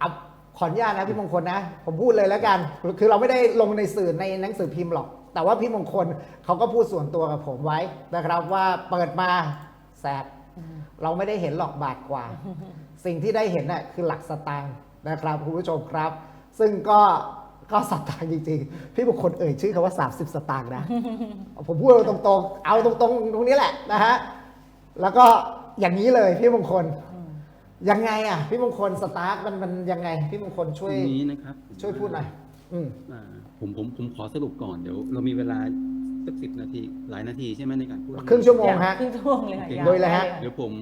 เอาขออนุญาตนะพี่มงคลนะ ผมพูดเลยแล้วกัน คือเราไม่ได้ลงในสื่อในหนังสือพิมพ์หรอก แต่ว่าพี่มงคลเขาก็พูดส่วนตัวกับผมไว้นะครับว่าเปิดมาแสบเราไม่ได้เห็นหรอกบาทกว่า สิ่งที่ได้เห็นน่ะคือหลักสตางค์นะครับคุณผู้ชมครับ ซึ่งก็ก็สตางค์จริงๆ พี่มงคลเอ่ยชื่อคำว่า 30 สตางค์นะ ผมพูดตรงๆ เอาตรงๆ ตรงนี้แหละนะฮะ แล้วก็อย่างนี้เลยพี่มงคล ยังไงอะพี่มงคลสตาร์ทมันมันยังไงพี่มงคลช่วย ตรงนี้นะครับช่วยพูดหน่อยอืม อ่าผมผมผมขอสรุปก่อนเดี๋ยว เรามีเวลาสักสิบนาทีหลายนาทีใช่ไหมในการพูด ครึ่งชั่วโมง ฮะครึ่งชั่วโมงเลยค่ะโอเคาวโดยเลยฮะได้เดี๋ยวผม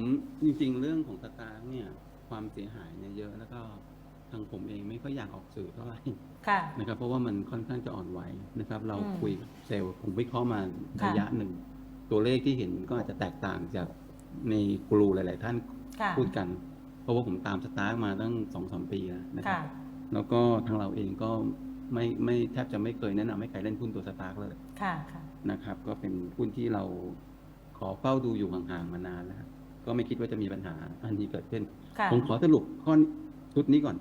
จริงๆ เรื่องของสตาร์เนี่ยความเสียหายเนี่ยเยอะแล้วก็ทางผมเองไม่ค่อยอยากออกสื่อเท่าไหร่ ค่ะ นะครับเพราะว่ามันค่อนข้างจะอ่อนไหวนะครับเราอืมคุยกับเซลล์ผมวิเคราะห์มาค่ะ ระยะหนึ่ง ตัวเลขที่เห็นก็อาจจะแตกต่างจากในกรูหลาย ๆ ท่านค่ะ พูดกันเพ ราะว่าผมตามสตาร์มาตั้งสองสามปีแล้วนะครัค่ะบแล้วก็ทางเราเองก็ไม่ไม่แทบจะไม่เคยแนะนำให้ใครเล่นหุ้นตัวสตาร์กเลยค่ะค่ะนะครับ ก็เป็นหุ้นที่เราขอเฝ้าดูอยู่ห่างๆมานานแล้วครับก็ไม่คิดว่าจะมีปัญหาอันนี้เกิดขึ้นค่ะผมขอสรุปข้อชุดนี้ก่อน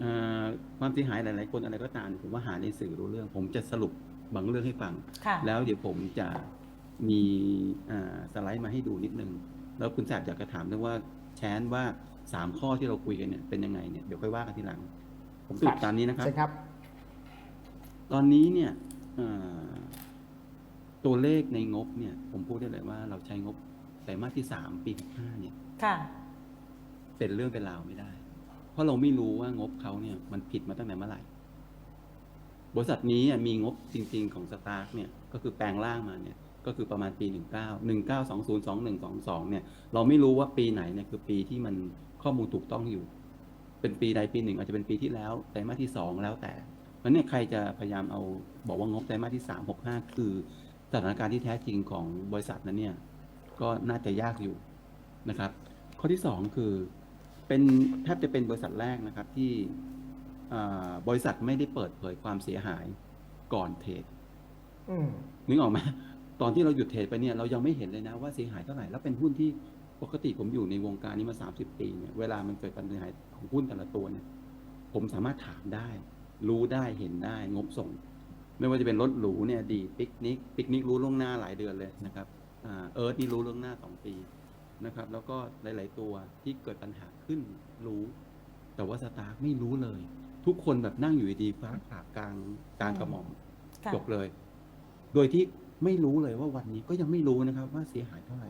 เออความเสียหายหลาย ๆ คนอะไรก็ตามผมว่าหาในสื่อรู้เรื่อง ผมจะสรุปบางเรื่องให้ฟังค่ะแล้วเดี๋ยวผมจะมีอ่าสไลด์มาให้ดูนิดนึง แล้วคุณแสบอยากจะถามเรื่องว่าแชนว่า สามข้อที่เราคุยกันเนี่ยเป็นยังไงเนี่ยเดี๋ยวค่อยว่ากันทีหลัง ผมสรุปตามนี้นะครับ ใช่ครับ ตอนนี้เนี่ยเอ่อตัวเลขในงบเนี่ย ผมพูดได้เลยว่าเราใช้งบไตรมาสที่สามปีห้าเนี่ยค่ะเป็นเรื่องเป็นราวไม่ได้ เพราะเราไม่รู้ว่างบเขาเนี่ย มันผิดมาตั้งแต่เมื่อไหร่ บริษัทนี้อะมีงบจริง ๆ ของสตาร์กเนี่ย ก็คือแปลงร่างมาเนี่ย ก็คือประมาณปี 19 19 20 21 22 เนี่ย เราไม่รู้ว่าปีไหนเนี่ยคือปีที่มัน ข้อมูลถูกต้องอยู่ เป็นปีใดปีหนึ่ง อาจจะเป็นปีที่แล้วไตรมาสที่สองแล้วแต่เพราะเนี่ยใครจะพยายามเอาบอกว่างบไตรมาสที่สามหกห้าคือสถานการณ์ที่แท้จริงของบริษัทนั้นเนี่ยก็น่าจะยากอยู่นะครับ ข้อที่สองคือเป็นแทบจะเป็นบริษัทแรกนะครับที่อ่าบริษัทไม่ได้เปิดเผยความเสียหายก่อนเทรดอืมนึกออกไหมตอนที่เราหยุดเทรดไปเนี่ยเรายังไม่เห็นเลยนะว่าเสียหายเท่าไหร่แล้วเป็นหุ้นที่ ปกติผมอยู่ในวงการนี้มา 30 ปีเนี่ย เวลามันเกิดปัญหาของหุ้นแต่ละตัวเนี่ย ผมสามารถถามได้ รู้ได้ เห็นได้ งบส่ง ไม่ว่าจะเป็นรถหรูเนี่ย ดี ปิกนิก ปิกนิกรู้ล่วงหน้าหลายเดือนเลยนะครับอ่าเอิร์ธนี่รู้ล่วงหน้าสองปีนะครับ แล้วก็หลาย ๆ ตัวที่เกิดปัญหาขึ้นรู้ แต่ว่าสตาร์ไม่รู้เลย ทุกคนแบบนั่งอยู่ดีๆฟ้าผ่ากลางกลางกระหม่อมค่ะจบเลย โดยที่ไม่รู้เลยว่าวันนี้ก็ยังไม่รู้นะครับ ว่าเสียหายเท่าไหร่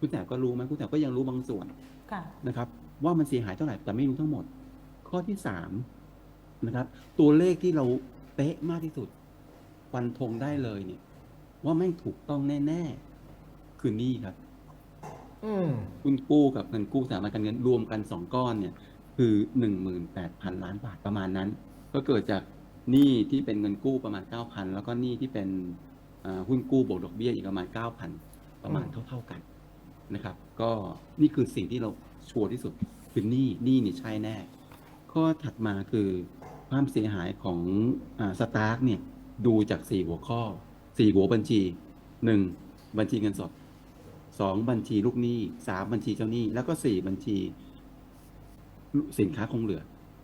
คุณแต่ก็รู้ไหมคุณแต่ก็ยังรู้บางส่วนค่ะนะครับ ว่ามันเสียหายเท่าไหร่แต่ไม่รู้ทั้งหมด ข้อที่สามนะครับ ตัวเลขที่เราเป๊ะมากที่สุดฟันธงได้เลยเนี่ย ว่าแม่งถูกต้องแน่ๆคือหนี่ครับอืมหุ้นกู้กับเงินกู้สถาบันการเงินรวมกันสองก้อนเนี่ย คือหนึ่งหมื่นแปดพันล้านบาทประมาณนั้น ก็เกิดจากหนี้ที่เป็นเงินกู้ประมาณเก้าพันแล้วก็หนี้ที่เป็นอ่าหุ้นกู้บวกดอกเบี้ยอีกประมาณเก้าพันประมาณอืมเท่า ๆกัน นะครับ ก็นี่คือสิ่งที่เราชัวร์ที่สุดคือหนี้หนี้นี่ใช่แน่ ข้อถัดมาคือความเสียหายของสตาร์กเนี่ยดูจากสี่หัวข้อสี่หัวบัญชีหนึ่งบัญชีเงินสดสองบัญชีลูกหนี้สามบัญชีเจ้าหนี้ แล้วก็สี่บัญชีสินค้าคงเหลือ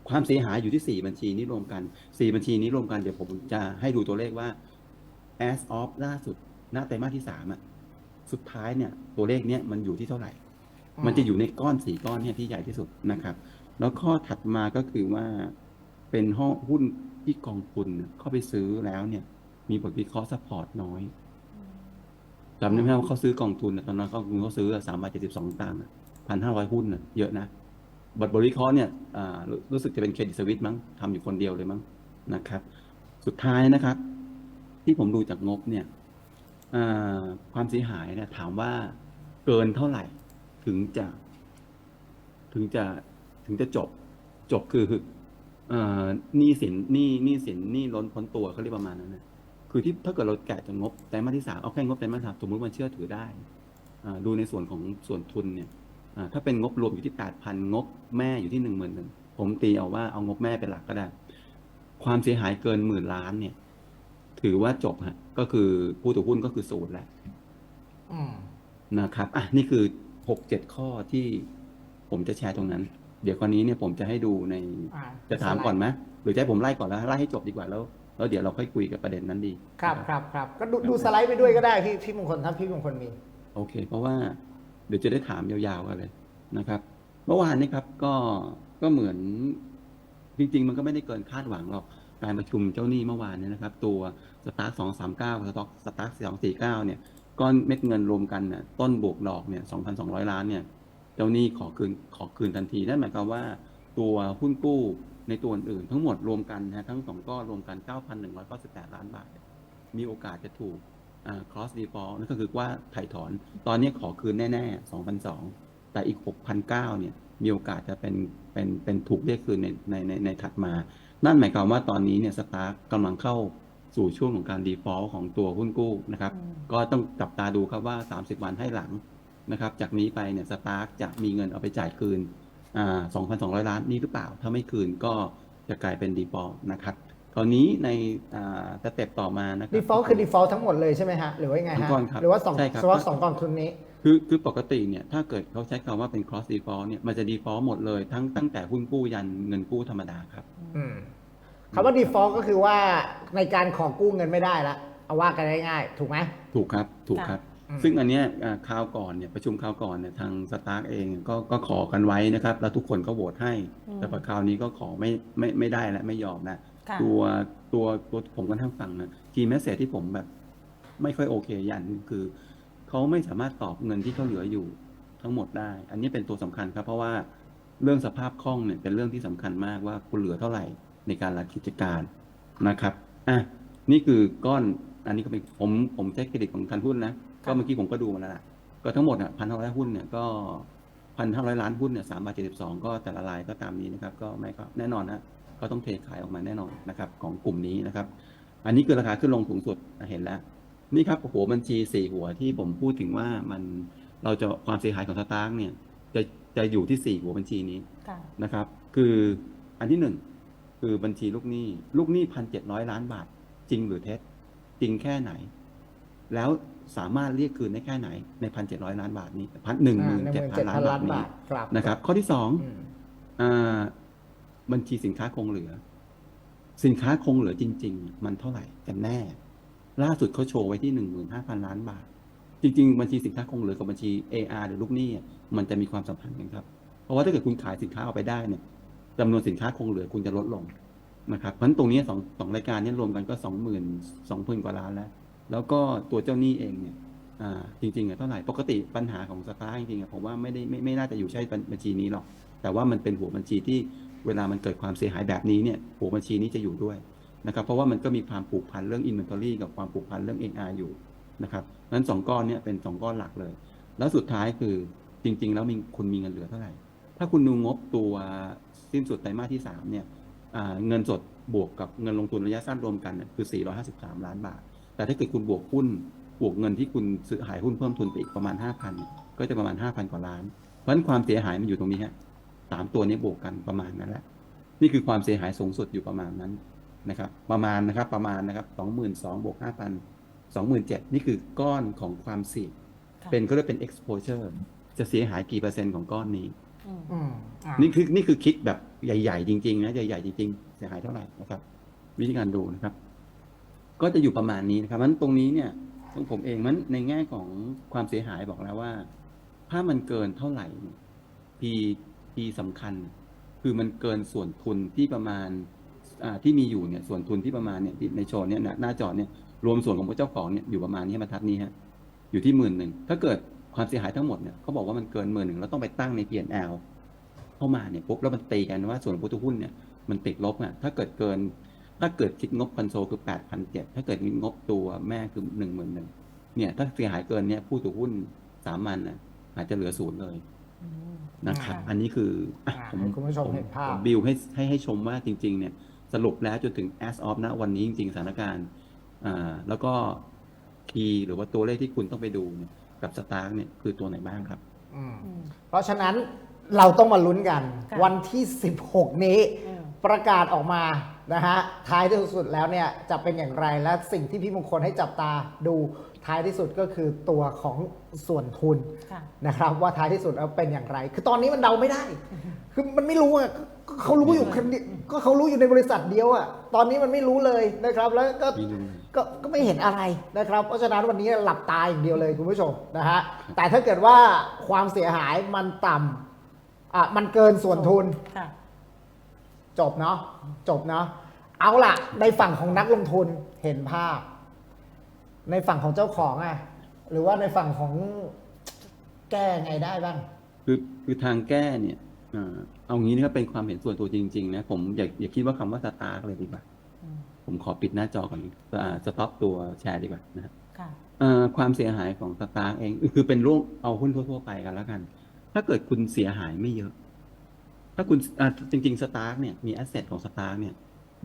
ความเสียหายอยู่ที่สี่บัญชีนี้รวมกันสี่บัญชีนี้รวมกันเดี๋ยวผมจะให้ดูตัวเลขว่า as of ล่าสุดหน้าไตรมาสที่สามอะ สุดท้ายเนี่ยตัวเลขเนี้ยมันอยู่ที่เท่าไหร่ มันจะอยู่ในก้อนสี่ก้อนเนี่ยที่ใหญ่ที่สุดนะครับ แล้วข้อถัดมาก็คือว่าเป็นห้องหุ้นที่กองทุนเนี่ยเข้าไปซื้อแล้วเนี่ย มีบทวิเคราะห์ซัพพอร์ตน้อยจำได้ไหมว่าเขาซื้อกองทุนน่ะตอนนั้นเขาเขาซื้อสามบาทเจ็ดสิบสองตังค์พันห้าร้อยหุ้นน่ะเยอะนะบทบริเคราะห์เนี่ยอ่ารู้รู้สึกจะเป็นเครดิตสวิตมั้งทำอยู่คนเดียวเลยมั้งนะครับ สุดท้ายนะครับ ที่ผมดูจากงบเนี่ยอ่า ความเสียหายเนี่ยถามว่าเกินเท่าไหร่ถึงจะ ถึงจะถึงจะจบ จบคือเอ่อหนี้สินหนี้หนี้สินหนี้ล้นพ้นตัวเขาเรียกประมาณนั้นนะคือที่ถ้าเกิดเราแกะจากงบไตรมาที่สามเอาแค่งบไตรมาสสามสมมติมันเชื่อถือได้ดูในส่วนของส่วนทุนเนี่ยถ้าเป็นงบรวมอยู่ที่แปดพันงบแม่อยู่ที่หนึ่งหมื่นหนึ่งผมตีเอาว่าเอางบแม่เป็นหลักก็ได้ ความเสียหายเกินหมื่นล้านเนี่ย ถือว่าจบฮะก็คือผู้ถือหุ้นก็คือศูนย์แหละอืมนะครับอะนี่คือหกเจ็ดข้อที่ผมจะแชร์ตรงนั้น เดี๋ยวคราวนี้เนี่ยผมจะให้ดูในอ่าจะถามก่อนไหมหรือจะให้ผมไล่ก่อนแล้วไล่ให้จบดีกว่าแล้วแล้วเดี๋ยวเราค่อยคุยกับประเด็นนั้นดี ครับนะครับครับก็ดูดูสไลด์ไปด้วยก็ได้พี่พี่มงคลถ้าพี่มงคลมี โอเค เพราะว่าเดี๋ยวจะได้ถามยาวๆกันเลยนะครับ เมื่อวานนี้ครับก็ก็เหมือนจริง ๆ มันก็ไม่ได้เกินคาดหวังหรอก การประชุมเจ้าหนี้เมื่อวานเนี้นะครับ ตัวสตาร์ทสองสามเก้าสต็อกสตาร์ทสองสี่เก้าเนี่ยก้อนเม็ดเงินรวมกันเนี่ยต้นบวกดอกเนี่ยสองพันสองร้อยล้านเนี่ยเจ้าหนี้ขอคืนขอคืนทันทีนั่นหมายความว่าตัวหุ้นกู้ในตัวอื่นทั้งหมดรวมกันนะทั้งสองก้อนรวมกัน 9,198 ล้านบาท มีโอกาสจะถูกอ่า cross default นั่นก็คือว่าถ่ายถอน ตอนนี้ขอคืนแน่ๆ2,200แต่อีก6,900เนี่ยมีโอกาสจะเป็นเป็นเป็นถูกเรียกคืนในในในในถัดมา นั่นหมายความว่าตอนนี้เนี่ยสตาร์กำลังเข้าสู่ช่วงของการ default ของตัวหุ้นกู้นะครับอืมก็ต้องจับตาดูครับว่า 30 วันให้หลังนะครับ จากนี้ไปเนี่ยสตาร์กจะมีเงินเอาไปจ่ายคืนอ่า2,200 ล้านนี้หรือเปล่า ถ้าไม่คืนก็จะกลายเป็น default นะครับคราวนี้ในอ่าสเต็ปต่อมานะครั default คือ default ทั้งหมดเลยใช่ไหมฮะ หรือว่ายังไงทั้ฮะงก้อนครับหรือว่าสองใช่ครับเฉพาะสองกองทุนนี้ คือคือปกติเนี่ยถ้าเกิดเขาใช้คำว่าเป็น cross default เนี่ยมันจะ default หมดเลยทั้งตั้งแต่หุ้นกู้ยันเงินกู้ธรรมดาครับอืมคำว่า default ก็คือว่าในการขอกู้เงินไม่ได้ละเอาว่ากันง่ายๆถูกไหมถูกครับถูกครับอืมซึ่งอันเนี้ยอ่าคราวก่อนเนี่ยประชุมคราวก่อนเนี่ยทางสตาร์กเองก็ก็ขอกันไว้นะครับ แล้วทุกคนก็โหวตให้อืมแต่พอคราวนี้ก็ขอไม่ไม่ไม่ได้และไม่ยอมนะค่ะตัวตัวตัวผมก็ทั้งฟังนะคีย์แมสเซจที่ผมแบบ ไม่ค่อยโอเคอย่างหนึงคือ เขาไม่สามารถตอบเงินที่เขาเหลืออยู่ทั้งหมดได้ อันนี้เป็นตัวสำคัญครับ เพราะว่าเรื่องสภาพคล่องเนี่ยเป็นเรื่องที่สำคัญมากว่าคุณเหลือเท่าไหร่ในการรันกิจการนะครับอะนี่คือก้อนอันนี้ก็เป็นผมผมใช้เครดิตของทันหุ้นนะก็เมื่อกี้ผมก็ดูมาแล้วล่ะก็ทั้งหมดอะพันห้าร้อยหุ้นเนี่ยก็พันห้าร้อยล้านหุ้นเนี่ยสามบาทเจ็ดสิบสองก็แต่ละรายก็ตามนี้นะครับ ก็ไม่ก็แน่นอนนะก็ต้องเทขายออกมาแน่นอนนะครับ ของกลุ่มนี้นะครับ อันนี้คือราคาขึ้นลงสูงสุดเห็นแล้ว นี่ครับหัวบัญชีสี่หัวที่ผมพูดถึงว่ามันเราจะความเสียหายของสตาร์กเนี่ยจะจะอยู่ที่สี่หัวบัญชีนี้ค่ะนะครับ คืออันที่หนึ่งคือบัญชีลูกหนี้ ลูกหนี้พันเจ็ดร้อยล้านบาท จริงหรือเท็จ จริงแค่ไหน แล้วสามารถเรียกคืนได้แค่ไหนในพันเจ็ดร้อยล้านบาทนี้พันหนึ่งหมื่นเจ็ดพันล้านบาทนี้ครับนะครับ ข้อที่สองอืมอ่าบัญชีสินค้าคงเหลือ สินค้าคงเหลือจริง ๆ มันเท่าไหร่กันแน่ ล่าสุดเขาโชว์ไว้ที่หนึ่งหมื่นห้าพันล้านบาท จริง ๆ บัญชีสินค้าคงเหลือกับบัญชี AR หรือลูกหนี้อ่มันจะมีความสัมพันธ์กันครับ เพราะว่าถ้าเกิดคุณขายสินค้าออกไปได้เนี่ยจำนวนสินค้าคงเหลือคุณจะลดลงนะครับเพราะนั้นตรงนี้สองสองรายการนี้รวมกันก็สองหมื่นสองพันกว่าล้านแล้ว แล้วก็ตัวเจ้าหนี้เองเนี่ยอ่าจริงๆอะเท่าไหร่ปกติปัญหาของสตาร์จริงๆอะผมว่าไม่ได้ไม่ไม่น่าจะอยู่ใช่บัญชีนี้หรอก แต่ว่ามันเป็นหัวบัญชีที่เวลามันเกิดความเสียหายแบบนี้เนี่ยหัวบัญชีนี้จะอยู่ด้วย นะครับเพราะว่ามันก็มีความผูกพันเรื่อง inventory กับความผูกพันเรื่อง AR อยู่นะครับนั้นสองก้อนเนี่ยเป็นสองก้อนหลักเลย แล้วสุดท้ายคือจริง ๆ แล้วมีคุณมีเงินเหลือเท่าไหร่ ถ้าคุณดูงบตัวสิ้นสุดไตรมาสที่สามเนี่ยเงินสดบวกกับเงินลงทุนระยะสั้นรวมกันเนี่ยคือ 453 ล้านบาท แต่ถ้าเกิดคุณบวกหุ้นบวกเงินที่คุณซื้อขายหุ้นเพิ่มทุนไปอีกประมาณ 5,000 ก็จะประมาณ 5,000 กว่าล้าน เพราะฉะนั้นความเสียหายมันอยู่ตรงนี้ฮะสามตัวนี้บวกกันประมาณนั้นแหละ นี่คือความเสียหายสูงสุดอยู่ประมาณนั้น นะครับประมาณนะครับประมาณนะครับ22,000บวก5,000 27,000นี่คือก้อนของความเสี่ยงค่ะเป็นก็เรียกเป็น exposure จะเสียหายกี่เปอร์เซ็นต์ของก้อนนี้อืมอืมอ่านี่คือนี่คือคิดแบบใหญ่ ๆ จริง ๆ นะใหญ่ๆจริงๆเสียหายเท่าไหร่นะครับ วิธีการดูนะครับ ก็จะอยู่ประมาณนี้นะครับมันตรงนี้เนี่ยของผมเองมันในแง่ของความเสียหายบอกแล้วว่า ถ้ามันเกินเท่าไหร่เนี่ยพีพีสำคัญ คือมันเกินส่วนทุนที่ประมาณอ่า ที่มีอยู่เนี่ยส่วนทุนที่ประมาณเนี่ยที่ในโชว์เนี่ยหน้าจอเนี่ยรวมส่วนของเจ้าของเนี่ยอยู่ประมาณนี้บรรทัดนี้ฮะอยู่ที่หมื่นหนึ่งถ้าเกิดความเสียหายทั้งหมดเนี่ยเขาบอกว่ามันเกินหมื่นหนึ่งเราต้องไปตั้งใน P&L เข้ามาเนี่ยปุ๊บแล้วมันตีกันว่าส่วนผู้ถือหุ้นเนี่ยมันติดลบอะถ้าเกิดเกิน ถ้าเกิดคิดงบคอนโซลคือแปดพันเจ็ดถ้าเกิดงบตัวแม่คือหนึ่งหมื่นหนึ่งเนี่ย ถ้าเสียหายเกินเนี่ยผู้ถือหุ้นสามัญน่ะอาจจะเหลือศูนย์เลยอืมนะครับค่ะอันนี้คืออะอ่าผมให้คุณผู้ชมผเห็นภาพผมบิวให้ให้ให้ชมว่าจริง ๆ เนี่ย สรุปแล้วจนถึง as of นะวันนี้จริงๆสถานการณ์อ่าแล้วก็คีย์หรือว่าตัวเลขที่คุณต้องไปดูเนี่ยกับสตาร์กเนี่ยคือตัวไหนบ้างครับอืมอืมเพราะฉะนั้นเราต้องมาลุ้นกันค่ะวันที่ 16 นี้อืมประกาศออกมานะฮะท้ายที่สุดแล้วเนี่ยจะเป็นอย่างไรและสิ่งที่พี่มงคลให้จับตาดูท้ายที่สุดก็คือตัวของส่วนทุนค่ะนะครับ ว่าท้ายที่สุดแล้วเป็นอย่างไร คือตอนนี้มันเดาไม่ได้ คือมันไม่รู้อะ ก็เขารู้อยู่คนเดียวก็เขารู้อยู่ในบริษัทเดียวอะตอนนี้มันไม่รู้เลยนะครับ แล้วก็ไม่รู้ก็ก็ไม่เห็นอะไรนะครับ เพราะฉะนั้นวันนี้หลับตาอย่างเดียวเลยคุณผู้ชมนะฮะแต่ถ้าเกิดว่าความเสียหายมันต่ำอะมันเกินส่วนทุนค่ะจบเนาะจบเนาะเอาล่ะ ในฝั่งของนักลงทุนเห็นภาพ ในฝั่งของเจ้าของอะหรือว่าในฝั่งของแก้ไงได้บ้าง คือคือทางแก้เนี่ยอ่า เอางี้นะครับเป็นความเห็นส่วนตัวจริง ๆ นะ ผมอย่าอย่าคิดว่าคำว่าสตาร์กเลยดีกว่าอืมผมขอปิดหน้าจอก่อนอ่าสต็อปตัวแชร์ดีกว่านะครับค่ะเอ่อความเสียหายของสตาร์กเอง คือเป็นร่วมเอาหุ้นทั่ว ๆ ไปกันแล้วกัน ถ้าเกิดคุณเสียหายไม่เยอะ ถ้าคุณอ่าจริง ๆ สตาร์กเนี่ยมีแอสเซทของสตาร์กเนี่ย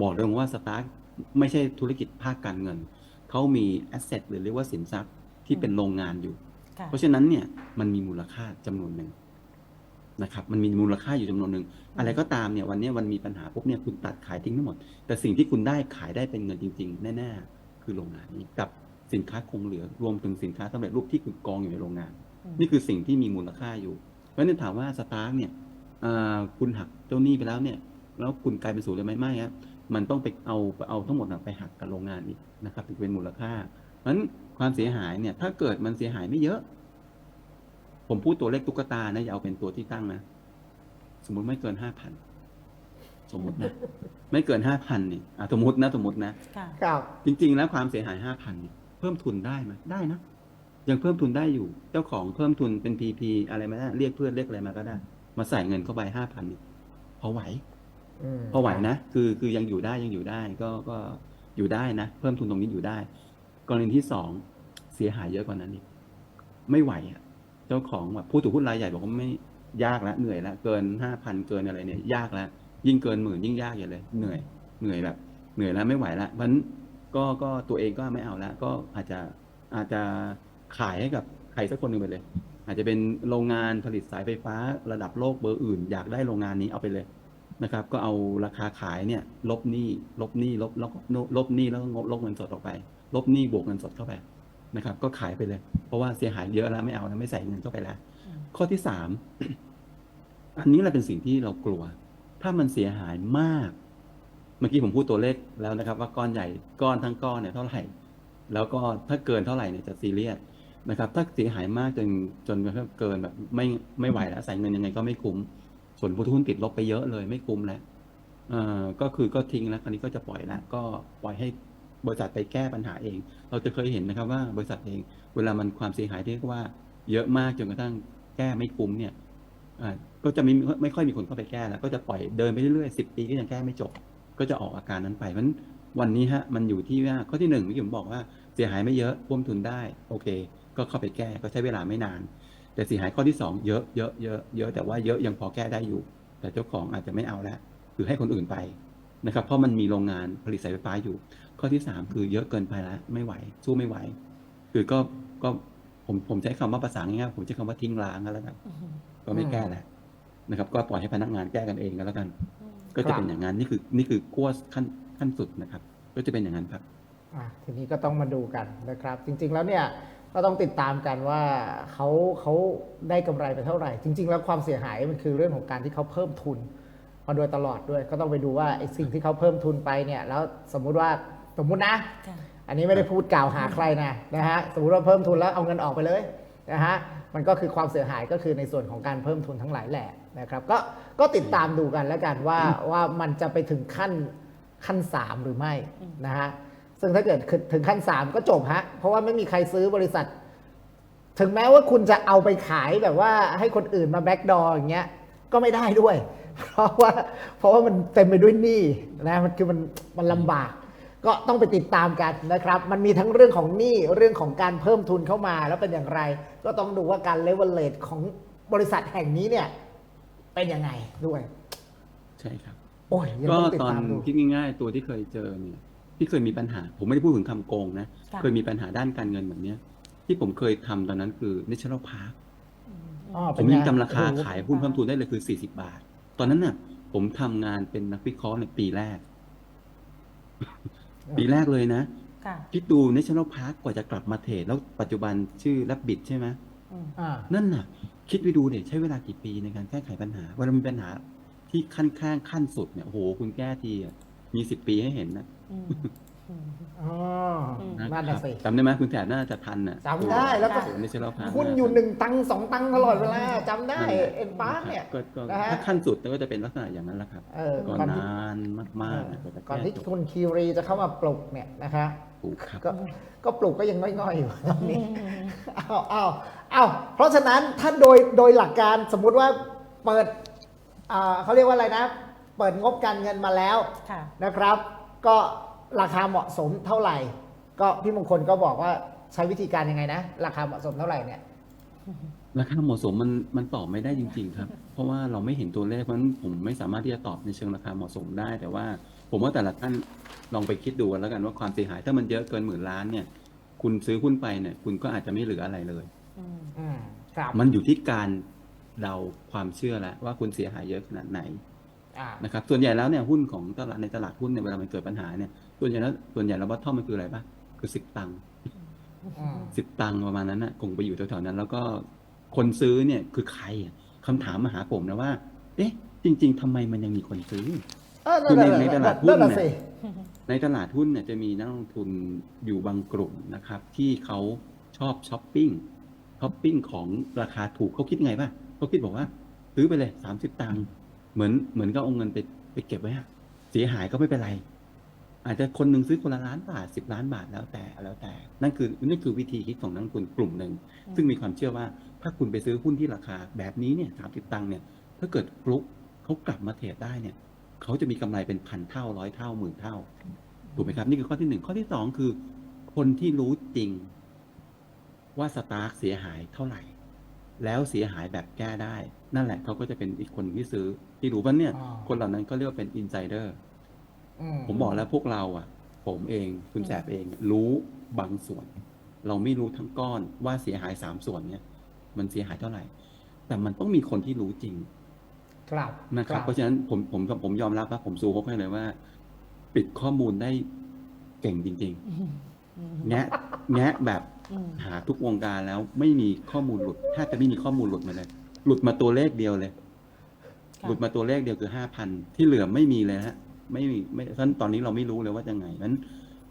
บอกเลยว่าสตาร์กไม่ใช่ธุรกิจภาคการเงิน เขามีแอสเซทหรือเรียกว่าสินทรัพย์ที่เป็นโรงงานอยู่ค่ะเพราะฉะนั้นเนี่ยมันมีมูลค่าจำนวนหนึ่ง นะครับมันมีมูลค่าอยู่จำนวนหนึ่งอะไรก็ตามเนี่ยวันเนี้ยวันมีปัญหาปุ๊บเนี่ยคุณตัดขายทิ้งทั้งหมด แต่สิ่งที่คุณได้ขายได้เป็นเงินจริง ๆ แน่ๆ คือโรงงานนี้กับสินค้าคงเหลือรวมถึงสินค้าสำเร็จรูปที่คุณกองอยู่ในโรงงานอืมนี่คือสิ่งที่มีมูลค่าอยู่ เพราะฉะนั้นถามว่าสตาร์กเนี่ยอ่าคุณหักเจ้าหนี้ไปแล้วเนี่ยแล้วคุณกลายเป็นศูนย์เลยไหมไม่ครับมันต้องไปเอาเอาทั้งหมดน่ะไปหักกับโรงงานอีกนะครับถึงเป็นมูลค่าเพราะฉะนั้นความเสียหายเนี่ยถ้าเกิดมันเสียหายไม่เยอะ ผมพูดตัวเลขตุ๊กตานะอย่าเอาเป็นตัวที่ตั้งนะ สมมุติไม่เกินห้าพันสมมตินะ ไม่เกินห้าพันนี่อะสมมตินะสมมตินะค่ะครับจริง ๆ แล้วความเสียหายห้าพันเนี่ยเพิ่มทุนได้ไหมได้นะยังเพิ่มทุนได้อยู่ เจ้าของเพิ่มทุนเป็นพีพีอะไรมาได้เรียกเพื่อนเรียกอะไรมาก็ได้ มาใส่เงินเข้าไปห้าพันพอไหวมพอไหวนะคือคือยังอยู่ได้ยังอยู่ได้ ก็ก็อยู่ได้นะเพิ่มทุนตรงนี้อยู่ได้ กรณีที่สองเสียหายเยอะกว่านั้นอีกไม่ไหวอะเจ้าของแบบผู้ถือหุ้นรายใหญ่บอกว่าไม่ยากแล้วเหนื่อยแล้วเกินห้าพันเกินอะไรเนี่ย ยากแล้วยิ่งเกินหมื่นยิ่งยากอย่าเลยเหนื่อยเหนื่อยแบบเหนื่อยแล้วไม่ไหวแล้วเพราะฉะนั้นก็ก็ตัวเองก็ไม่เอาแล้วก็อาจจะอาจจะขายให้กับใครสักคนหนึ่งไปเลย อาจจะเป็นโรงงานผลิตสายไฟฟ้าระดับโลกเบอร์อื่น อยากได้โรงงานนี้เอาไปเลยนะครับ ก็เอาราคาขายเนี่ยลบหนี้ลบหนี้ลบลบลบหนี้แล้วก็งบลบเงินสดออกไป ลบหนี้บวกเงินสดเข้าไป นะครับ ก็ขายไปเลย เพราะว่าเสียหายเยอะแล้วไม่เอาแล้วไม่ใส่เงินเข้าไปแล้วอืมข้อที่สามอันนี้แหละเป็นสิ่งที่เรากลัว ถ้ามันเสียหายมาก เมื่อกี้ผมพูดตัวเลขแล้วนะครับ ว่าก้อนใหญ่ก้อนทั้งก้อนเนี่ยเท่าไหร่ แล้วก็ถ้าเกินเท่าไหร่เนี่ยจะซีเรียสนะครับ ถ้าเสียหายมากจนจนกระทั่งเกินแบบไม่ไม่ไหวแล้วใส่เงินยังไงก็ไม่คุ้ม ส่วนผู้ถือหุ้นติดลบไปเยอะเลยไม่คุ้มแล้วเอ่อก็คือก็ทิ้งแล้วคราวนี้ก็จะปล่อยแล้วก็ปล่อยให้ บริษัทไปแก้ปัญหาเอง เราจะเคยเห็นนะครับว่าบริษัทเอง เวลามันความเสียหายที่เรียกว่า เยอะมากจนกระทั่งแก้ไม่คุ้มเนี่ยก็จะไม่ไม่ค่อยมีคนเข้าไปแก้แล้วก็จะปล่อยเดินไปเรื่อยๆสิบปีก็ยังแก้ไม่จบ ก็จะออกอาการนั้นไปเพราะฉะนั้นวันนี้ฮะมันอยู่ที่ว่าข้อที่หนึ่งที่ผมบอกว่าเสียหายไม่เยอะร่วมทุนได้โอเค ก็เข้าไปแก้ก็ใช้เวลาไม่นาน แต่เสียหายข้อที่สองเยอะเยอะเยอะเยอะแต่ว่าเยอะยังพอแก้ได้อยู่ แต่เจ้าของอาจจะไม่เอาแล้วคือให้คนอื่นไปนะครับเพราะมันมีโรงงานผลิตสายไฟฟ้าอยู่ ข้อที่สามคือเยอะเกินไปแล้วไม่ไหว สู้ไม่ไหว คือก็ก็ผมผมใช้คำว่าภาษาง่ายๆผมใช้คำว่าทิ้งร้างกันแล้วกันอืมก็ไม่แก้แล้วนะครับ ก็ปล่อยให้พนักงานแก้กันเองก็แล้วกันอืมก็จะเป็นอย่างนั้นนี่คือนี่คือขั้วขั้นขั้นสุดนะครับ ก็จะเป็นอย่างนั้นครับอะทีนี้ก็ต้องมาดูกันนะครับ จริง ๆ แล้วเนี่ยก็ต้องติดตามกันว่าเขาเขาได้กำไรไปเท่าไหร่ จริง ๆ แล้วความเสียหายมันคือเรื่องของการที่เขาเพิ่มทุนมาโดยตลอดด้วย ก็ต้องไปดูว่าไอ้สิ่งที่เขาเพิ่มทุนไปเนี่ย แล้วสมมุติว่า สมมุตินะค่ะอันนี้ไม่ได้พูดกล่าวหาใครนะนะฮะสมมติว่าเพิ่มทุนแล้วเอาเงินออกไปเลยนะฮะมันก็คือความเสียหายก็คือในส่วนของการเพิ่มทุนทั้งหลายแหละนะครับก็ก็ติดตามดูกันแล้วกันว่าว่ามันจะไปถึงขั้นขั้นสามหรือไม่อืมนะฮะซึ่งถ้าเกิดถึงขั้นสามก็จบฮะเพราะว่าไม่มีใครซื้อบริษัท ถึงแม้ว่าคุณจะเอาไปขายแบบว่าให้คนอื่นมาแบ็กดอร์อย่างเงี้ยก็ไม่ได้ด้วย เพราะว่าเพราะว่ามันเต็มไปด้วยหนี้นะมันคือมันมันลำบาก ก็ต้องไปติดตามกันนะครับ มันมีทั้งเรื่องของหนี้เรื่องของการเพิ่มทุนเข้ามาแล้วเป็นอย่างไร ก็ต้องดูว่าการเลเวลเลตของบริษัทแห่งนี้เนี่ย เป็นยังไงด้วย ใช่ครับ โอ้ยยังก็ต้องติดตอนตามดูคิดง่ายๆ ตัวที่เคยเจอเนี่ยที่เคยมีปัญหา ผมไม่ได้พูดถึงคำโกงนะ ค่ะ เคยมีปัญหาด้านการเงินแบบเนี้ย ที่ผมเคยทำตอนนั้นคือ National Park อืมอ๋อผเป็นมไงยังจำราคาโอ้โหขายหุ้นเพิ่มทุนได้เลยคือ 40 บาท ตอนนั้นน่ะ ผมทำงานเป็นนักวิเคราะห์ในปีแรก ปีแรกเลยนะค่ะคิดดู National Park กว่าจะกลับมาเทรดแล้วปัจจุบันชื่อ Rabbit ใช่ไหมอืมอ่า นั่นน่ะ คิดไปดูเด็ใช้เวลากี่ปีในการแก้ไขปัญหาเวลามีปัญหาที่ขั้นข้างขั้นสุดเนี่ยโอ้โหคุณแก้ทีอะมีสิบปีให้เห็นนะ อืม อืมอ๋อมนะนั่นครัน่ะบสิ จำได้ไหมคุณแถบน่าจะทันน่ะจำได้แล้วก็ในเชลพาร์หุ้นอยู่หนึ่งตังค์สองตังค์ตลอดเวลาจำได้เอ็นปาร์คเนี่ย ก็ก็นะฮะ ถ้าขั้นสุดก็จะเป็นลักษณะอย่างนั้นแหละครับเออก็ก่อนที่นานมากๆนะกว่าจะก่อนที่แก้คุณคีรีจะเข้ามาปลุกเนี่ยนะคะ ถูกครับ ก็ก็ปลุกก็ยังง่อยๆอยู่ตอนนี้อ้าวอ้าวอ้าวเพราะฉะนั้นถ้าโดยโดยหลักการสมมุติว่าเปิดอ่าเขาเรียกว่าอะไรนะ เปิดงบการเงินมาแล้วค่ะ นะครับ ก็ ราคาเหมาะสมเท่าไหร่ ก็พี่มงคลก็บอกว่าใช้วิธีการยังไงนะ ราคาเหมาะสมเท่าไหร่เนี่ยราคาเหมาะสมมันมันตอบไม่ได้จริง ๆ ครับ เพราะว่าเราไม่เห็นตัวเลขเพราะฉะนั้นผมไม่สามารถที่จะตอบในเชิงราคาเหมาะสมได้ แต่ว่าผมว่าแต่ละท่านลองไปคิดดูกันแล้วกันว่าความเสียหายถ้ามันเยอะเกินหมื่นล้านเนี่ย คุณซื้อหุ้นไปเนี่ย คุณก็อาจจะไม่เหลืออะไรเลย อืมอืมครับมันอยู่ที่การเดาความเชื่อแล้วว่าคุณเสียหายเยอะขนาดไหนอ่านะครับส่วนใหญ่แล้วเนี่ยหุ้นของตลาดในตลาดหุ้นเนี่ยเวลามันเกิดปัญหาเนี่ย ส่วนใหญ่แล้วส่วนใหญ่แล้ววัตทอมมันคืออะไรปะคือสิบตังค์อืมสิบตังค์ประมาณนั้นนะคงไปอยู่แถวๆนั้น แล้วก็คนซื้อเนี่ยคือใครอะคำถามมาหาผมนะว่า เอ๊ะ จริง ๆทำไมมันยังมีคนซื้อ เออคือในในตลาดหุ้นนั่นเนี่ยน่ะสิในตลาดหุ้นเนี่ยจะมีนักลงทุนอยู่บางกลุ่มนะครับ ที่เขาชอบช้อปปิ้งช้อปปิ้งของราคาถูกเขาคิดไงป่ะเขาคิดบอกว่า ซื้อไปเลยสามสิบตังค์เหมือนเหมือนก็เอาเงินไปไปเก็บไว้อะเสียหายก็ไม่เป็นไร อาจจะคนหนึ่งซื้อคนละล้านบาทสิบล้านบาทแล้วแต่แล้วแต่ นั่นคือนั่นคือวิธีคิดของนักลงทุนกลุ่มหนึ่งอืมซึ่งมีความเชื่อว่าถ้าคุณไปซื้อหุ้นที่ราคาแบบนี้เนี่ยสามสิบตังค์เนี่ยถ้าเกิดฟลุกเขากลับมาเทรดได้เนี่ยเขาจะมีกำไรเป็นพันเท่าร้อยเท่าหมื่นเท่าถูกไหมครับ นี่คือข้อที่หนึ่งข้อที่สองคือ คนที่รู้จริงว่าสตาร์กเสียหายเท่าไหร่ แล้วเสียหายแบบแก้ได้ นั่นแหละเขาก็จะเป็นอีกคนที่ซื้อที่รู้ว่าเนี่ยอ๋อคนเหล่านั้นก็เรียกว่าเป็นอินไซเดอร์อื ผมบอกแล้วพวกเราอะ ผมเองคุณแสบเองรู้บางส่วน เราไม่รู้ทั้งก้อนว่าเสียหายสามส่วนเนี่ยมันเสียหายเท่าไหร่ แต่มันต้องมีคนที่รู้จริง ครับนะครับ เพราะฉะนั้นผมผมผมยอมรับว่าผมซูฮกให้เลยว่า ปิดข้อมูลได้เก่งจริงอืมอืมๆแงะแงะแบบอืมหาทุกวงการแล้วไม่มีข้อมูลหลุดแทบจะไม่มีข้อมูลหลุดมาเลย หลุดมาตัวเลขเดียวเลยค่ะหลุดมาตัวเลขเดียวคือห้าพันที่เหลือไม่มีเลยฮะ ไม่มีไม่ท่านตอนนี้เราไม่รู้เลยว่าจะไงนั้น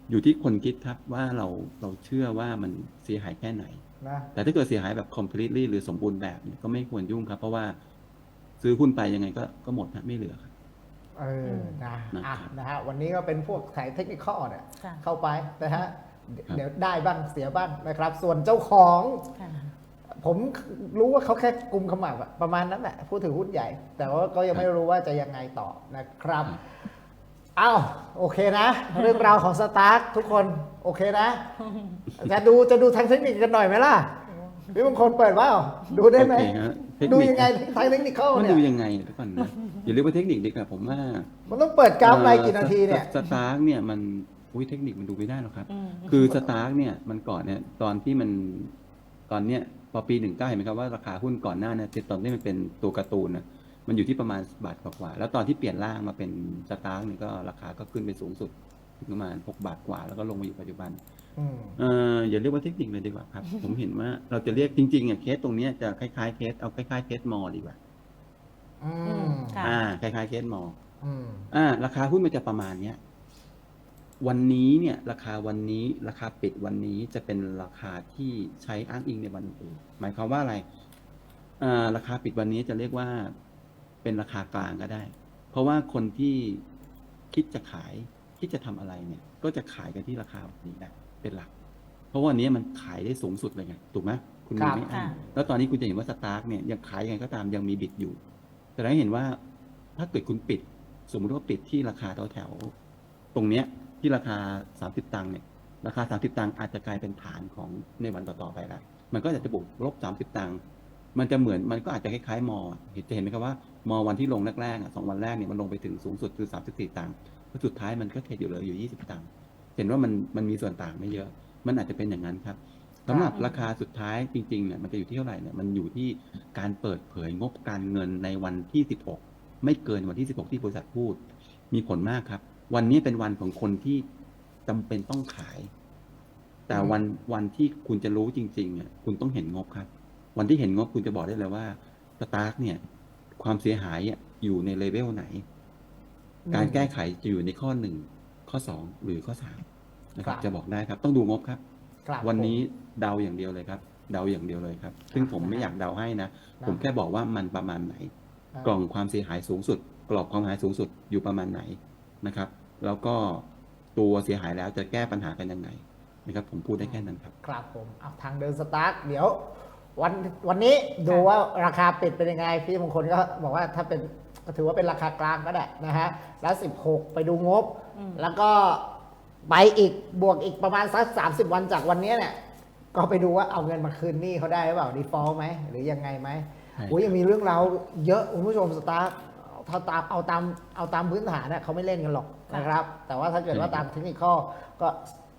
อยู่ที่คนคิดครับว่าเราเราเชื่อว่ามันเสียหายแค่ไหนนะแต่ถ้าเกิดเสียหายแบบ completely หรือสมบูรณ์แบบเนี่ยก็ไม่ควรยุ่งครับ เพราะว่าซื้อหุ้นไปยังไงก็ก็หมดฮะไม่เหลือครับเออนะนะอะครับนะฮะวันนี้ก็เป็นพวกสายเทคนิคข้อเนี่ยค่ะเข้าไปนะฮะเดี๋ยวครับเดี๋ยวได้บ้างเสียบ้างนะครับ ส่วนเจ้าของค่ะผมรู้ว่าเขาแค่กลุ่มขมับอะประมาณนั้นแหละผู้ถือหุ้นใหญ่ แต่ว่าก็ยังไม่รู้ว่าจะยังไงต่อนะครับ อ้าวโอเคนะ เรื่องราวของสตาร์ททุกคนโอเคนะ จะดูจะดูทางเทคนิคกันหน่อยไหมล่ะพี่บางคนเปิดว่าดูได้ไหม โอเคฮะเทคดูนิคยังไงทางเทคนิคเข้ามันเนี่ดูยยังไงเดี๋ยวก่อนนะอย่าเรียกว่าเทคนิคดีกว่าผมว่ามันต้องเปิดกราฟรายกี่นาทีเนี่ยสตาร์กเนี่ยมันอุ้ยเทคนิคมันดูไม่ได้หรอกครับ อืม คือสตาร์กเนี่ยมันก่อนเนี่ยตอนที่มันตอนเนี้ยพอปีหนึ่งเก้าเห็นไหมครับว่าราคาหุ้นก่อนหน้าเนี่ยตอนที่มันเป็นตัวการ์ตูนนะ มันอยู่ที่ประมาณบาทกว่าๆแล้วตอนที่เปลี่ยนร่างมาเป็นสตาร์กเนี่ยก็ราคาก็ขึ้นไปสูงสุดถึงประมาณหกบาทกว่า แล้วก็ลงมาอยู่ปัจจุบัน อืม เอออย่าเรียกว่าเทคนิคเลยดีกว่าครับ ผมเห็นว่าเราจะเรียกจริงๆอะเคสตรงเนี้ยจะคล้ายๆเคสเอาคล้ายๆเคสมอดีกว่าอือืมมค่ะ อ่าคล้ายๆเคสมออืม อ่าราคาหุ้นมันจะประมาณเนี้ยวันนี้เนี่ย ราคาวันนี้ราคาปิดวันนี้จะเป็นราคาที่ใช้อ้างอิงในวันอื่นหมายความว่าอะไรอ่าราคาปิดวันนี้จะเรียกว่า เป็นราคากลางก็ได้ เพราะว่าคนที่คิดจะขายคิดจะทำอะไรเนี่ย ก็จะขายกันที่ราคาแบบนี้แหละเป็นหลัก เพราะว่าวันนี้มันขายได้สูงสุดเลยไงถูกไหมคุณมีไม่อั้นค่ะแล้วตอนนี้คุณจะเห็นว่าสตาร์กเนี่ยยังขายยังไงก็ตามยังมีบิดอยู่ แต่ให้เห็นว่าถ้าเกิดคุณปิด สมมติว่าปิดที่ราคาแถวแถวๆตรงเนี้ยที่ราคา 30 ตังค์เนี่ยราคา 30 ตังค์อาจจะกลายเป็นฐานของในวันต่อๆไปแล้วมันก็อาจจะบวกลบ 30 ตังค์ มันจะเหมือนมันก็อาจจะคล้ายๆมอเห็นจะเห็นไหมครับว่ามอวันที่ลงแรกๆอะสองวันแรกเนี่ยมันลงไปถึงสูงสุดคือ 34 ตังค์แล้วสุดท้ายมันก็เทรดอยู่เหลืออยู่ 20 ตังค์เห็นว่ามันมันมีส่วนต่างไม่เยอะ มันอาจจะเป็นอย่างนั้นครับสำหรับราคาสุดท้ายจริงๆเนี่ยมันจะอยู่ที่เท่าไหร่เนี่ยมันอยู่ที่การเปิดเผยงบการเงินในวันที่ 16 ไม่เกินวันที่ 16 ที่บริษัทพูด มีผลมากครับ วันนี้เป็นวันของคนที่จำเป็นต้องขาย แต่วันวันที่คุณจะรู้จริงๆอะคุณต้องเห็นงบครับ วันที่เห็นงบคุณจะบอกได้เลยว่าสตาร์ทเนี่ย ความเสียหายอะอยู่ในเลเวลไหน การแก้ไขจะอยู่ในข้อหนึ่งข้อสองหรือข้อสามนะครับครับจะบอกได้ครับ ต้องดูงบครับครับ วันนี้เดาอย่างเดียวเลยครับ เดาอย่างเดียวเลยครับ ซึ่งผมไม่อยากเดาให้นะนะผมแค่บอกว่ามันประมาณไหนผมกล่องความเสียหายสูงสุด กรอบความเสียหายสูงสุดอยู่ประมาณไหนนะครับ แล้วก็ตัวเสียหายแล้วจะแก้ปัญหากันยังไงนะครับ ผมพูดได้แค่นั้นครับ ครับผมเอาทางเดินสตาร์ทเดี๋ยว วันวันนี้ดูว่าราคาปิดเป็นยังไงพี่มงคลก็บอกว่าถ้าเป็นก็ถือว่าเป็นราคากลางก็ได้นะฮะแล้ว 16 ไปดูงบอืมแล้วก็ไปอีกบวกอีกประมาณสัก30 วันจากวันนี้เนี่ยก็ไปดูว่าเอาเงินมาคืนหนี้เขาได้หรือเปล่าดีฟอลต์ไหมหรือยังไงไหมใช่อุ้ยยังมีเรื่องราวเยอะคุณผู้ชมสตาร์ทถ้าตามเอาตามเอาตามพื้นฐานเนี่ยเขาไม่เล่นกันหรอกนะครับ แต่ว่าถ้าเกิดว่าตามเทคนิคก็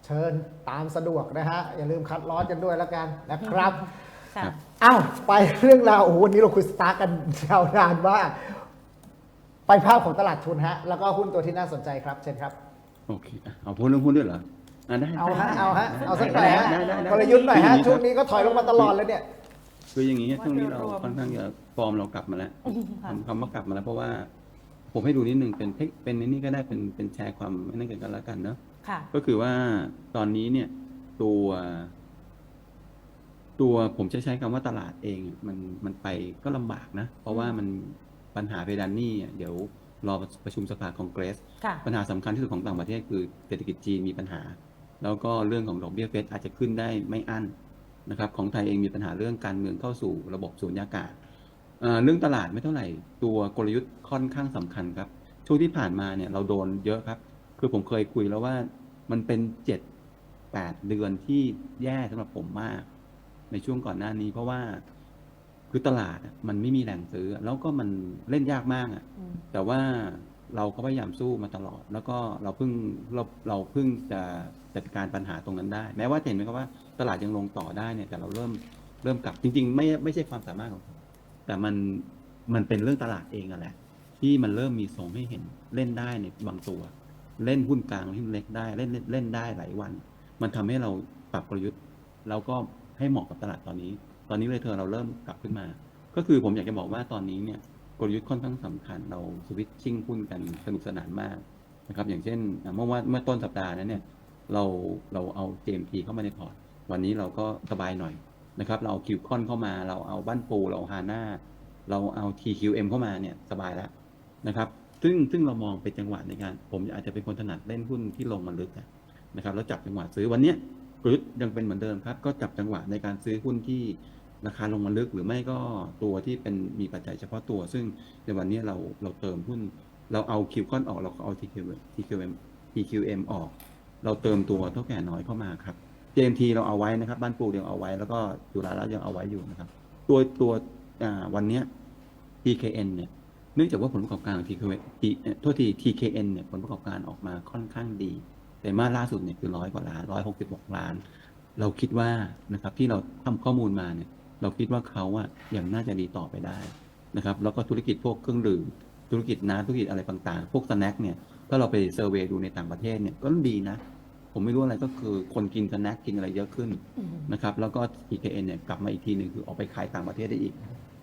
เชิญตามสะดวกนะฮะอย่าลืมคัดลอสกันด้วยแล้วกันนะครับ ค่ะ อ้าวไปเรื่องราวโอ้โหวันนี้เราคุยสตาร์ทกันยาวนานมากไปภาพของตลาดทุนฮะ แล้วก็หุ้นตัวที่น่าสนใจครับ เช่นครับ โอเคอะเอาพูดเรื่องหุ้นด้วยเหรออะได้เอาฮะ ได้เอาฮะ ได้เอาสักหน่อยฮะได้ได้ได้กลยุทธ์หน่อยฮะคือช่วงรับนี้ก็ถอยลงมาตลอดเลยเนี่ย คืออย่างนี้ช่วงนี้เรารวมค่อนข้างจะฟอร์มเรากลับมาแล้วค่ะ คำคำว่ากลับมาแล้วเพราะว่า ผมให้ดูนิดนึงเป็นเทคเป็นในนี่ก็ได้เป็นเป็นแชร์ความนั่นกันกันแล้วกันเนาะ ค่ะ ก็คือว่าตอนนี้เนี่ยตัว ตัวผมจะใช้คำว่าตลาดเองมันมันไปก็ลำบากนะ เพราะว่ามันปัญหาเพดานหนี้อะเดี๋ยวรอประชุมสภาคองเกรส ค่ะ ปัญหาสำคัญที่สุดของต่างประเทศคือเศรษฐกิจจีนมีปัญหา แล้วก็เรื่องของดอกเบี้ยเฟดอาจจะขึ้นได้ไม่อั้นนะครับของไทยเองมีปัญหาเรื่องการเมืองเข้าสู่ระบบสูญญากาศเอ่อเรื่องตลาดไม่เท่าไหร่ ตัวกลยุทธ์ค่อนข้างสำคัญครับ ช่วงที่ผ่านมาเนี่ยเราโดนเยอะครับ คือผมเคยคุยแล้วว่ามันเป็นเจ็ดแปดเดือนที่แย่สำหรับผมมาก ในช่วงก่อนหน้านี้ เพราะว่าคือตลาดอะมันไม่มีแหล่งซื้อ แล้วก็มันเล่นยากมากอะอืมแต่ว่าเราก็พยายามสู้มาตลอด แล้วก็เราเพิ่งเราเราเพิ่งจะจัดการปัญหาตรงนั้นได้ แม้ว่าจะเห็นไหมครับว่าตลาดยังลงต่อได้เนี่ย แต่เราเริ่มเริ่มกลับจริง ๆ ไม่ไม่ใช่ความสามารถของผมแต่มันมันเป็นเรื่องตลาดเองอะแหละที่มันเริ่มมีส่งให้เห็นเล่นได้ในบางตัว เล่นหุ้นกลางหุ้นเล็กได้เล่นเล่นเล่นได้หลายวัน มันทำให้เราปรับกลยุทธ์แล้วก็ ให้เหมาะกับตลาดตอนนี้ ตอนนี้เลยเธอเราเริ่มกลับขึ้นมา ก็คือผมอยากจะบอกว่าตอนนี้เนี่ยกลยุทธ์ค่อนข้างสำคัญเราสวิตชิ่งหุ้นกันสนุกสนานมากนะครับ อย่างเช่นเมื่อว่าเมื่อต้นสัปดาห์นั้นเนี่ยเราเราเอา JMT เข้ามาในพอร์ต วันนี้เราก็สบายหน่อยนะครับ เราเอาคิวคอนเข้ามา เราเอาบ้านปู เราเอาฮาน่าเราเอา TQM เข้ามาเนี่ยสบายแล้วนะครับ ซึ่งซึ่งเรามองเป็นจังหวะในการ ผมอาจจะเป็นคนถนัดเล่นหุ้นที่ลงมาลึกนะครับ แล้วจับจังหวะซื้อวันเนี้ย กลยุทธ์ยังเป็นเหมือนเดิมครับ ก็จับจังหวะในการซื้อหุ้นที่ราคาลงมาลึกหรือไม่ก็ตัวที่เป็นมีปัจจัยเฉพาะตัว ซึ่งในวันนี้เราเราเติมหุ้น เราเอาคิวคอนออกเราก็เอา TQM TQM TQM ออก เราเติมตัวเท่าแก่น้อยเข้ามาครับ JMT เราเอาไว้นะครับ บ้านปูยังเอาไว้แล้วก็จุฬาลัตยังเอาไว้อยู่นะครับ ตัวตัววันนี้ TKN เนี่ยเนื่องจากว่าผลประกอบการของ TKN เอ่อโทษที TKN เนี่ยผลประกอบการออกมาค่อนข้างดี แต่มาสล่าสุดเนี่ยคือร้อยกว่าล้านร้อยหกสิบหกล้าน เราคิดว่านะครับที่เราทำข้อมูลมาเนี่ยเราคิดว่าเขาอะยังน่าจะดีต่อไปได้นะครับแล้วก็ธุรกิจพวกเครื่องดื่มธุรกิจน้ำธุรกิจอะไรต่างๆ พวกสแน็คเนี่ยถ้าเราไปเซอร์เวยดูในต่างประเทศเนี่ยก็ดีนะ ผมไม่รู้อะไรก็คือคนกินสแน็คกินอะไรเยอะขึ้นนะครับแล้วก็ TKN เนี่ยกลับมาอีกทีหนึ่งคือออกไปขายต่างประเทศได้อีก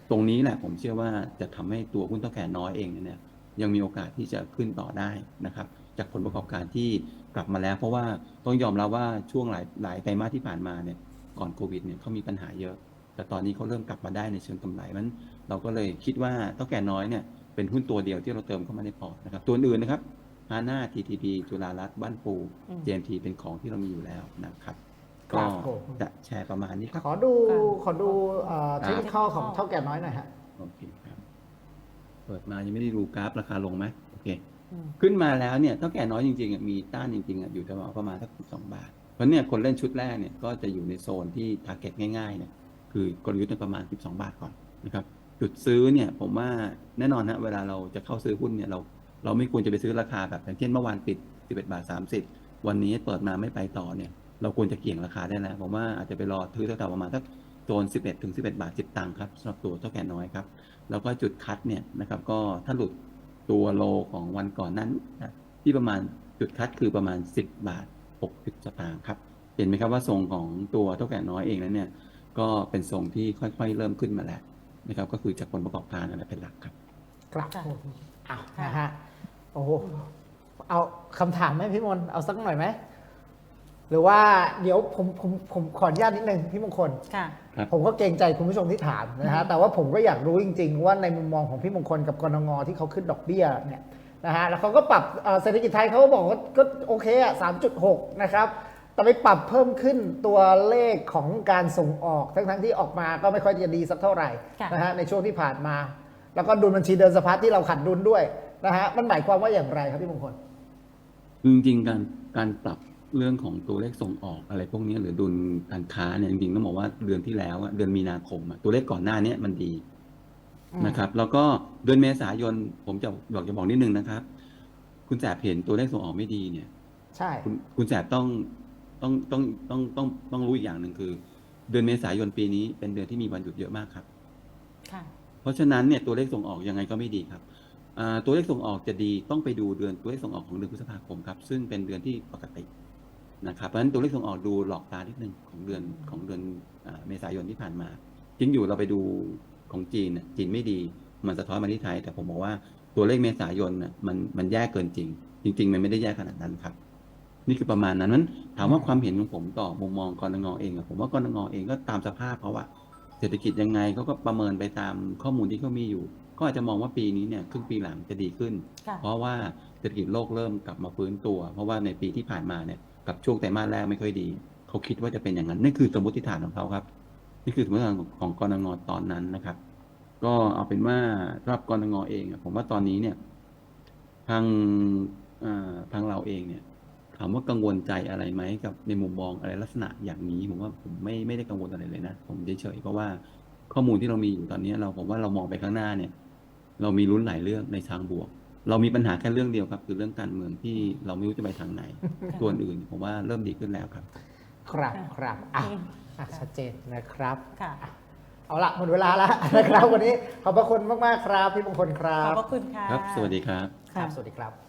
ตรงนี้แหละผมเชื่อว่าจะทำให้ตัวหุ้นเท่าแก่น้อยเองเนี่ยยังมีโอกาสที่จะขึ้นต่อได้นะครับ จากผลประกอบการที่กลับมาแล้ว เพราะว่าต้องยอมรับว่าช่วงหลายหลายไตรมาสที่ผ่านมาเนี่ยก่อนโควิดเนี่ยเขามีปัญหาเยอะ แต่ตอนนี้เขาเริ่มกลับมาได้ในเชิงกำไรมันเราก็เลยคิดว่าเท่าแก่น้อยเนี่ยเป็นหุ้นตัวเดียวที่เราเติมเข้ามาในพอร์ตนะครับตัวอื่นนะครับฮาน่า TTP จุฬารัตน์บ้านปูอืม JMT เป็นของที่เรามีอยู่แล้วนะครับครัก็บผมจะแชร์ประมาณนี้ครับขอดูค่ะขอดูเทคนิคของเท่าแก่น้อยหน่อยฮะโอเคครับเปิดมายังไม่ได้ดูกราฟราคาลงไหมโอเคอืม ขึ้นมาแล้วเนี่ยเท่าแก่น้อยจริงๆมีต้านจริงๆอยู่ประมาณประมาณสักสองบาท เพราะเนี่ยคนเล่นชุดแรกเนี่ยก็จะอยู่ในโซนที่ทาร์เก็ตง่ายๆเนี่ยคือกลยุทธ์เนี่ประมาณ 12 บาทก่อนนะครับจุดซื้อเนี่ยผมว่าแน่นอนฮะเวลาเราจะเข้าซื้อหุ้นเนี่ยเราเราไม่ควรจะไปซื้อราคาแบบอย่างเช่นเมื่อวานปิด 11 บาท 30 วันนี้เปิดมาไม่ไปต่อเนี่ยเราควรจะเกี่ยงราคาได้แล้วผมว่าอาจจะไปรอซื้อแถวๆประมาณสักโซน 11 ถึง 11 บาท 10 ตังค์ครับสำหรับตัวเท่าแก่น้อยครับ แล้วก็จุดคัดเนี่ยนะครับก็ถ้าหลุด ตัวโลของวันก่อนนั้นนะที่ประมาณจุดคัดคือประมาณ 10 บาท 60 สตางค์ครับ เห็นไหมครับว่าทรงของตัวเท่าแก่น้อยเองนั้นเนี่ยก็เป็นทรงที่ค่อยๆ เริ่มขึ้นมาแล้วนะครับก็คือจากผลประกอบการอะไรเป็นหลักครับครับค่ะผมอ้าวค่ะนะฮะโอ้โหเอาคำถามไหมพี่มนต์เอาสักหน่อยไหม หรือว่าเดี๋ยวผมผมผมขออนุญาตนิดนึงพี่มงคล ค่ะ ครับ ผมก็เกรงใจคุณผู้ชมที่ถามนะฮะอืมแต่ว่าผมก็อยากรู้จริง ๆ ว่าในมุมมองของพี่มงคลกับกรงงที่เขาขึ้นดอกเบี้ยเนี่ยนะฮะแล้วเขาก็ปรับเอ่อเศรษฐกิจไทยเขาก็บอกว่าก็โอเคอะสามจุดหกนะครับ แต่ไปปรับเพิ่มขึ้นตัวเลขของการส่งออกทั้งๆที่ออกมาก็ไม่ค่อยจะดีสักเท่าไหร่ค่ะ นะฮะในช่วงที่ผ่านมา แล้วก็ดุลบัญชีเดินสะพัดที่เราขัดดุลด้วยนะฮะมันหมายความว่าอย่างไรครับพี่มงคล คือจริงๆการการปรับ เรื่องของตัวเลขส่งออกอะไรพวกนี้หรือดุลการค้าเนี่ยจริงๆต้องบอกว่าเดือนที่แล้วอะเดือนมีนาคมอะตัวเลขก่อนหน้าเนี้มันดีอืมนะครับ แล้วก็เดือนเมษายนผมจะบอกจะบอกนิดนึงนะครับ คุณแสบเห็นตัวเลขส่งออกไม่ดีเนี่ย ใช่คุณคุณแสบต้องต้องต้องต้องต้องต้องรู้อีกอย่างหนึ่งคือ เดือนเมษายนปีนี้เป็นเดือนที่มีวันหยุดเยอะมากครับค่ะเพราะฉะนั้นเนี่ยตัวเลขส่งออกยังไงก็ไม่ดีครับอ่าตัวเลขส่งออกจะดีต้องไปดูเดือนตัวเลขส่งออกของเดือนพฤษภาคมครับ ซึ่งเป็นเดือนที่ปกติ นะครับเพราะฉะนั้นตัวเลขส่งออกดูหลอกตานิดนึงของเดือนของเดือนอ่าเมษายนที่ผ่านมาจริงอยู่เราไปดูของจีนน่ะจีนไม่ดีมันสะท้อนมาที่ไทย แต่ผมบอกว่าตัวเลขเมษายนน่ะมันมันแย่เกินจริง จริง ๆ มันไม่ได้แย่ขนาดนั้นครับ นี่คือประมาณนั้นนั้นถามว่าความเห็นของผมต่อมุมมองกรงเองอะผมว่ากรงเองก็ตามสภาพเพราะว่าเศรษฐกิจยังไงเขาก็ประเมินไปตามข้อมูลที่เขามีอยู่ ก็อาจจะมองว่าปีนี้เนี่ยครึ่งปีหลังจะดีขึ้นค่ะเพราะว่าเศรษฐกิจโลกเริ่มกลับมาฟื้นตัว เพราะว่าในปีที่ผ่านมาเนี่ย กับช่วงไตรมาสแรกไม่ค่อยดี เขาคิดว่าจะเป็นอย่างนั้นนี่คือสมมติฐานของเขาครับ นี่คือสมมติฐานของของกรงตอนนั้นนะครับ ก็เอาเป็นว่าสำหรับกรงเองผมว่าตอนนี้เนี่ย ทางทางเราเองเนี่ยถามว่ากังวลใจอะไรไหมกับในมุมมองอะไรลักษณะอย่างนี้ ผมว่าผมไม่ไม่ได้กังวลอะไรเลยนะผมเฉยๆเพราะว่าข้อมูลที่เรามีอยู่ตอนนี้เราผมว่าเรามองไปข้างหน้าเนี่ย เรามีลุ้นหลายเรื่องในทางบวก เรามีปัญหาแค่เรื่องเดียวครับ คือเรื่องการเมืองที่เราไม่รู้จะไปทางไหนส่วนอื่นผมว่าเริ่มดีขึ้นแล้วครับ ครับค่ะครับอะอะชัดเจนนะครับค่ะ เอาละหมดเวลาแล้วนะครับ วันนี้ขอบพระคุณมาก ๆ ครับ พี่มงคลครัขอบบพระคุณค่ะครับ สวัสดีครับ ครัค่ะบสวัสดีครับ